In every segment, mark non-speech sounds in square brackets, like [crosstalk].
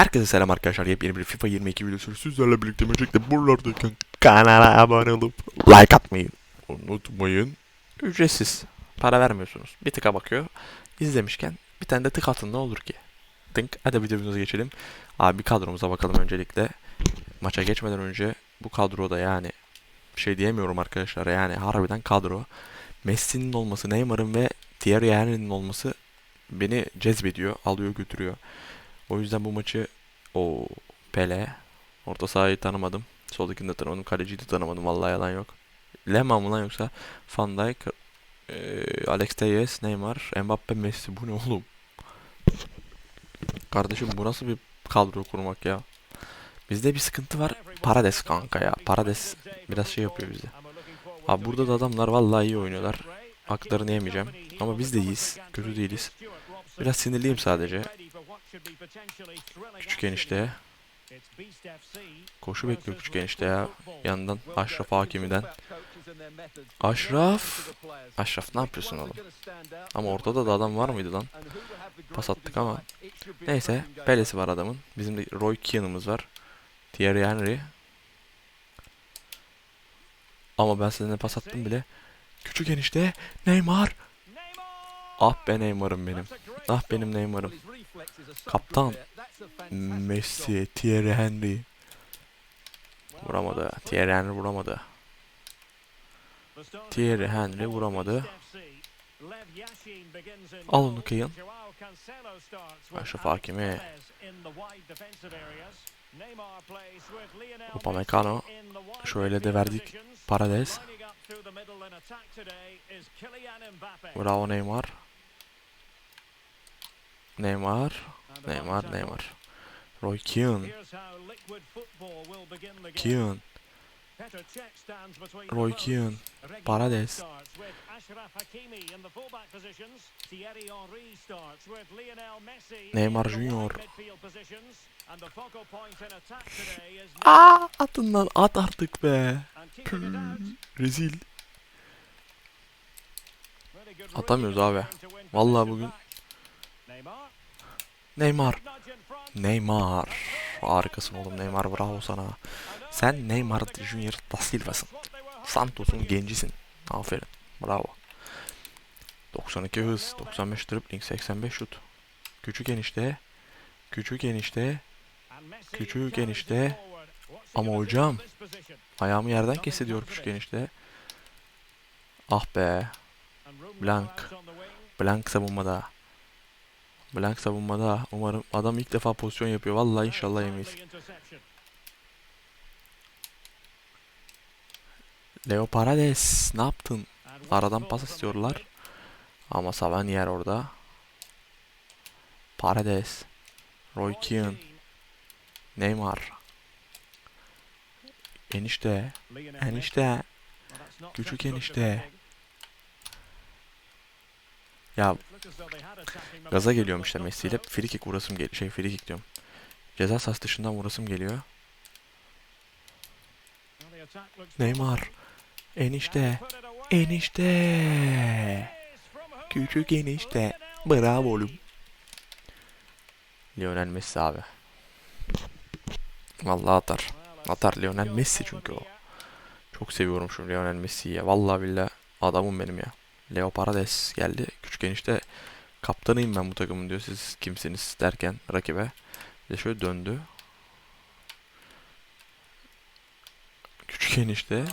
Herkese selam arkadaşlar. Yepyeni bir FIFA 22 videosu sizlerle birlikte öncelikle buralardayken kanala abone olup like atmayı unutmayın. Ücretsiz. Para vermiyorsunuz. Bir tıka bakıyor. İzlemişken bir tane de tık atın ne olur ki. Tık. Hadi videomuza geçelim. Abi kadromuza bakalım öncelikle. Maça geçmeden önce bu kadroda yani şey diyemiyorum arkadaşlar. Yani harbiden kadro. Messi'nin olması, Neymar'ın ve Thierry Henry'nin olması beni cezbediyor, alıyor götürüyor. O yüzden bu maçı o Pele orta sahayı tanımadım. Soldakini de tanımadım. Kaleciyi de tanımadım. Vallahi yalan yok. Lema mı lan yoksa Van Dijk, eee, Alex Telles, Neymar, Mbappe, Messi. Bu ne oğlum? Kardeşim bu nasıl bir kadro kurmak ya? Bizde bir sıkıntı var. Parades kanka ya. Parades biraz şey yapıyor bize. Abi burada da adamlar vallahi iyi oynuyorlar. Haklarını yemeyeceğim. Ama biz de iyiyiz. Kötü değiliz. Biraz sinirliyim sadece. Küçük enişte. Koşu bekliyor küçük enişte ya. Yandan Aşraf Hakimi'den. Aşraf. Aşraf ne yapıyorsun oğlum? Ama ortada da adam var mıydı lan? Pas attık ama. Neyse. Pelesi var adamın. Bizim de Roy Keane'ımız var. Thierry Henry. Ama ben size ne pas attım bile. Küçük enişte. Neymar. Ah be Neymar'ım benim. Ah benim Neymar'ım. Kaptan. Messi, Thierry Henry. Vuramadı. Thierry Henry vuramadı. Thierry Henry vuramadı. Al onu Kıyın. Aşraf Hakimi. Upamecano. Şöyle de verdik. Parades. Bravo Neymar. Neymar. Neymar, Neymar. Roy Keane. Keane. Roy Keane. Parades. Neymar Junior. Aa, atın lan at artık be. Püh, rezil. Atamıyoruz abi. Vallahi bugün Neymar. Neymar. Harikasın oğlum Neymar bravo sana. Sen Neymar Junior da Silva'sın. Santos'un gencisin. Aferin. Bravo. 92 hız, 95 dribbling, 85 şut. Küçük enişte. Küçük enişte. Küçük enişte. Ama hocam, Ayağımı yerden kesiyor küçük enişte. Ah be. Blank. Blank savunmada. Blank savunmada. Umarım adam ilk defa pozisyon yapıyor. Vallahi inşallah yemeyiz. Leo Parades ne yaptın? Aradan pas istiyorlar. Ama Savan yer orada. Parades. Roy Keane. Neymar. Enişte. Enişte. Küçük enişte. Ya gaza geliyorum işte Messi ile. Free vurasım geliyor. Şey free kick diyorum. Ceza sahası dışından vurasım geliyor. Neymar. Enişte. Enişte. Küçük enişte. Bravo oğlum. Lionel Messi abi. Vallahi atar. Atar Lionel Messi çünkü o. Çok seviyorum şu Lionel Messi'yi ya. Vallahi billahi adamım benim ya. Leo Parades geldi. Küçük enişte kaptanıyım ben bu takımın diyor. Siz kimsiniz derken rakibe. Bir de şöyle döndü. Küçük enişte.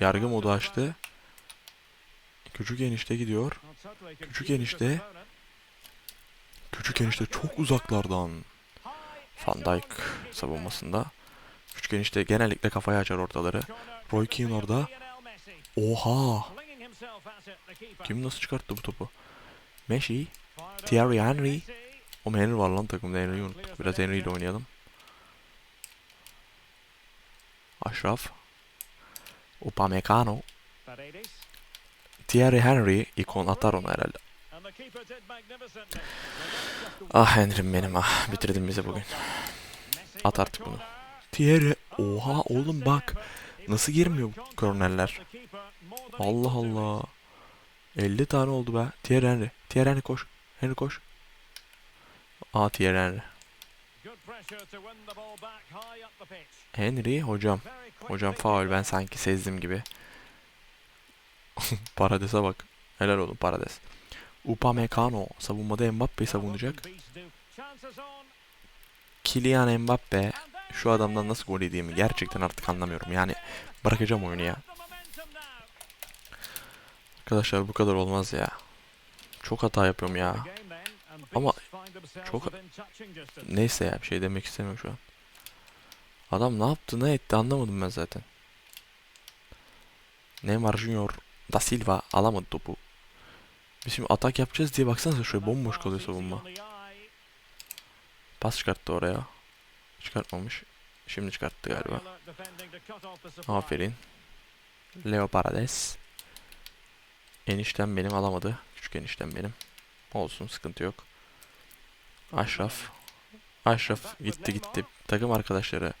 Yargı modu açtı. Küçük enişte gidiyor. Küçük enişte. Küçük enişte çok uzaklardan. Van Dijk savunmasında. Küçük enişte genellikle kafaya açar ortaları. Roy Keane orada. Oha! Kim nasıl çıkarttı bu topu? Messi. Thierry Henry. O Henry var lan takımda Henry'yi unuttuk. Biraz Henry ile oynayalım. Aşraf. Upamecano. Thierry Henry. ikon atar onu herhalde. Ah Henry'm benim ah. Bitirdin bizi bugün. At artık bunu. Thierry. Oha oğlum bak. Nasıl girmiyor bu kornerler? Allah Allah. 50 tane oldu be. Thierry Henry. Thierry Henry koş. Henry koş. Aa Thierry Henry. Henry hocam. Hocam faul ben sanki sezdim gibi. [laughs] Parades'e bak. Helal olun Parades. Upamecano savunmada Mbappe savunacak. Kylian Mbappe şu adamdan nasıl gol yediğimi gerçekten artık anlamıyorum. Yani bırakacağım oyunu ya. Arkadaşlar bu kadar olmaz ya. Çok hata yapıyorum ya. Ama çok- Neyse ya bir şey demek istemiyorum şu an. Adam ne yaptı ne etti anlamadım ben zaten. Neymar Junior da Silva alamadı topu. Biz şimdi atak yapacağız diye baksanıza şöyle bomboş kalıyor savunma. Pas çıkarttı oraya. Çıkartmamış. Şimdi çıkarttı galiba. Aferin. Leo Parades. Eniştem benim alamadı. Küçük eniştem benim. Olsun sıkıntı yok. Aşraf. Aşraf gitti gitti. Takım arkadaşları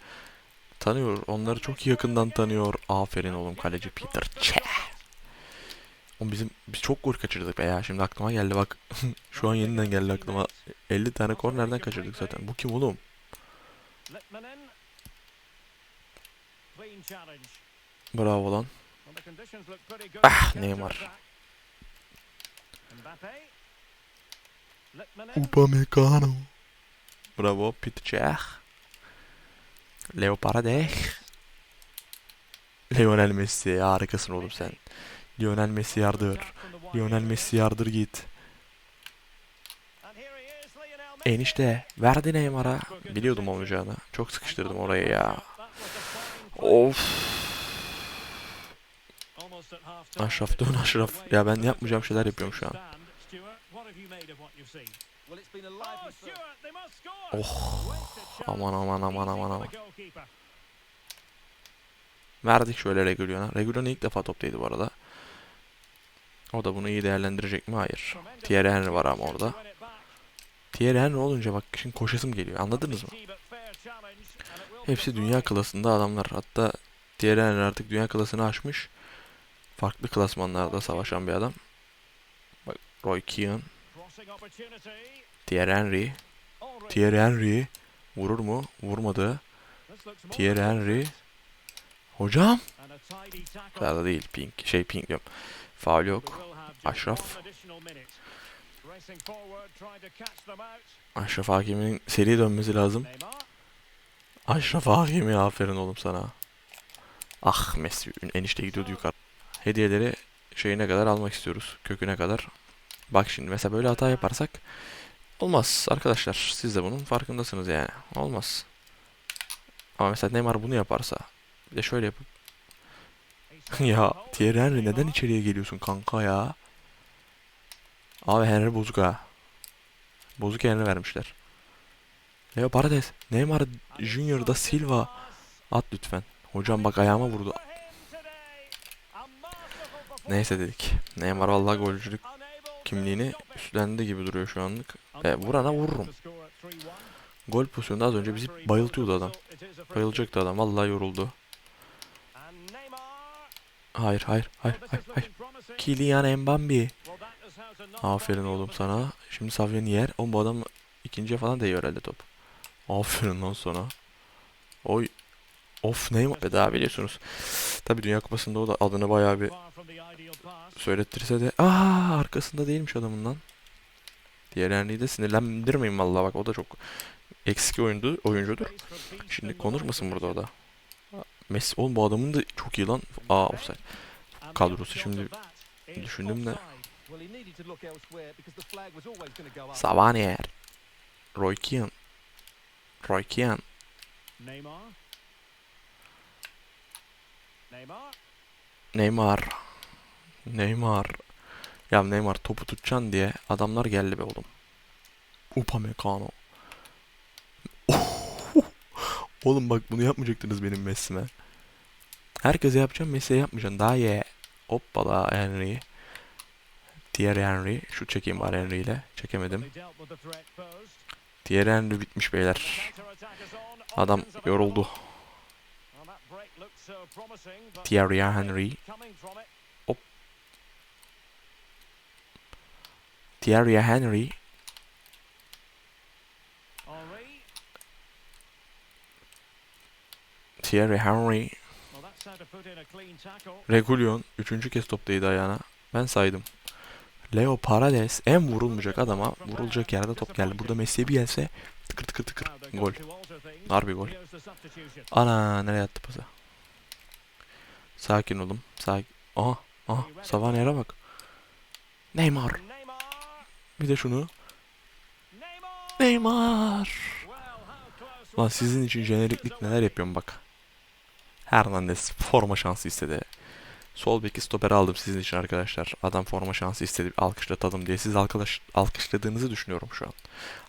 tanıyor. Onları çok yakından tanıyor. Aferin oğlum kaleci Peter Çeh. Oğlum bizim biz çok gol kaçırdık be ya. Şimdi aklıma geldi bak. [laughs] Şu an yeniden geldi aklıma. 50 tane kornerden kaçırdık zaten. Bu kim oğlum? Bravo lan. Ah Neymar. Upamecano. Bravo Peter Çeh. Leo Paredes. Lionel Messi harikasın oğlum sen. Lionel Messi yardır. Lionel Messi yardır git. Enişte verdi Neymar'a. Biliyordum olacağını. Çok sıkıştırdım oraya ya. Of. Aşraf dön Aşraf. Ya ben yapmayacağım şeyler yapıyorum şu an. Oh. Aman aman aman aman aman. Verdik şöyle Regulion'a. Regulion ilk defa toptaydı bu arada. O da bunu iyi değerlendirecek mi? Hayır. Thierry Henry var ama orada. Thierry Henry olunca bak şimdi koşasım geliyor. Anladınız mı? Hepsi dünya klasında adamlar. Hatta Thierry Henry artık dünya klasını aşmış. Farklı klasmanlarda savaşan bir adam. Bak Roy Keane, Thierry Henry, Thierry Henry vurur mu? Vurmadı. Thierry Henry. Hocam. Kadar da değil. Pink. Şey pink diyorum. Faul yok. Aşraf. Aşraf Hakimi'nin seri dönmesi lazım. Aşraf Hakimi aferin oğlum sana. Ah Messi enişte gidiyordu yukarı. Hediyeleri şeyine kadar almak istiyoruz. Köküne kadar. Bak şimdi mesela böyle hata yaparsak olmaz arkadaşlar. Siz de bunun farkındasınız yani. Olmaz. Ama mesela Neymar bunu yaparsa bir de şöyle yapıp [laughs] ya Thierry Henry neden içeriye geliyorsun kanka ya? Abi Henry bozuk ha. Bozuk Henry vermişler. Leo Paredes, Neymar Junior da Silva at lütfen. Hocam bak ayağıma vurdu. Neyse dedik. Neymar vallahi golcülük kimliğini üstlendi gibi duruyor şu anlık. E, vurana vururum. Gol pozisyonunda az önce bizi bayıltıyordu adam. Bayılacaktı adam. Vallahi yoruldu. Hayır, hayır, hayır, hayır, hayır. Kylian Mbappe. Aferin oğlum sana. Şimdi Savia'nı yer. Oğlum bu adam ikinciye falan değiyor herhalde top. Aferin lan sana. Oy. Of Neymar daha biliyorsunuz. Tabi Dünya Kupası'nda o da adını bayağı bir söylettirse de aa arkasında değilmiş adamın lan. Diğer Henry'i de sinirlendirmeyin vallahi bak o da çok eksik oyundu, oyuncudur. Şimdi konuşmasın burada o da. Messi oğlum bu adamın da çok iyi lan. Aa offside. Kadrosu şimdi düşündüm de. Savanier. Roy Keane. Roy Keane. Neymar. Neymar. Neymar. Ya Neymar topu tutacaksın diye adamlar geldi be oğlum. Upamecano. [laughs] oğlum bak bunu yapmayacaktınız benim Messi'me. Herkese yapacağım Messi'ye yapmayacaksın. Daha ye. Hoppala Henry. Thierry Henry. Şu çekeyim bari Henry ile. Çekemedim. Thierry Henry bitmiş beyler. Adam yoruldu. Thierry Henry. Hop. Thierry Henry. Thierry Henry. Regulion üçüncü kez top değdi ayağına. Ben saydım. Leo Paredes en vurulmayacak adama vurulacak yerde top geldi. Burada Messi'ye bir gelse tıkır tıkır tıkır gol. Harbi gol. Ana nereye attı pası? Sakin olun. Sakin. Aha. Aha. Savanier'e bak. Neymar. Bir de şunu. Neymar. Lan sizin için jeneriklik neler yapıyorum bak. Hernandez forma şansı istedi. Sol beki stoperi aldım sizin için arkadaşlar. Adam forma şansı istedi. Alkışlatalım diye. Siz alkış, alkışladığınızı düşünüyorum şu an.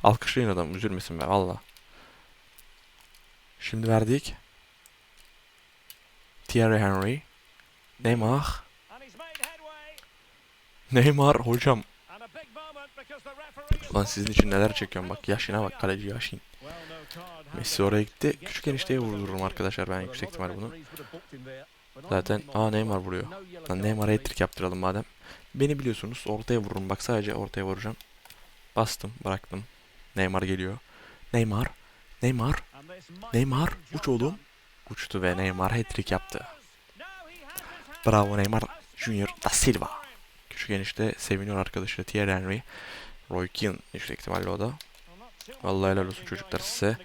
Alkışlayın adam. Üzülmesin be valla. Şimdi verdik. Thierry Henry. Neymar. Neymar hocam. And a big moment because the referee is Lan sizin için neler çekiyorum bak. Yaşına bak kaleci card Messi oraya gitti. Küçük enişteye vurdururum arkadaşlar ben yüksek ihtimal bunu. Zaten aa Neymar vuruyor. Lan Neymar'a hat-trick yaptıralım madem. Beni biliyorsunuz ortaya vururum bak sadece ortaya vuracağım. Bastım bıraktım. Neymar geliyor. Neymar. Neymar. Neymar uç oğlum. Uçtu ve Neymar hat-trick yaptı. Bravo. Neymar Junior da Silva. Küçük enişte seviniyor arkadaşı Thierry Henry. Roy Keane yüksek ihtimalle o da. Vallahi helal olsun çocuklar size.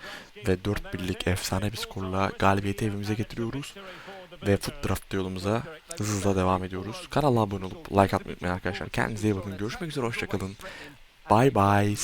Ve of 4 things. birlik efsane bir skorla galibiyeti evimize getiriyoruz. Ve Foot Draft yolumuza hızla devam ediyoruz. Kanala abone olup like atmayı unutmayın arkadaşlar. Kendinize iyi bakın. Görüşmek üzere. Hoşçakalın. Bye bye.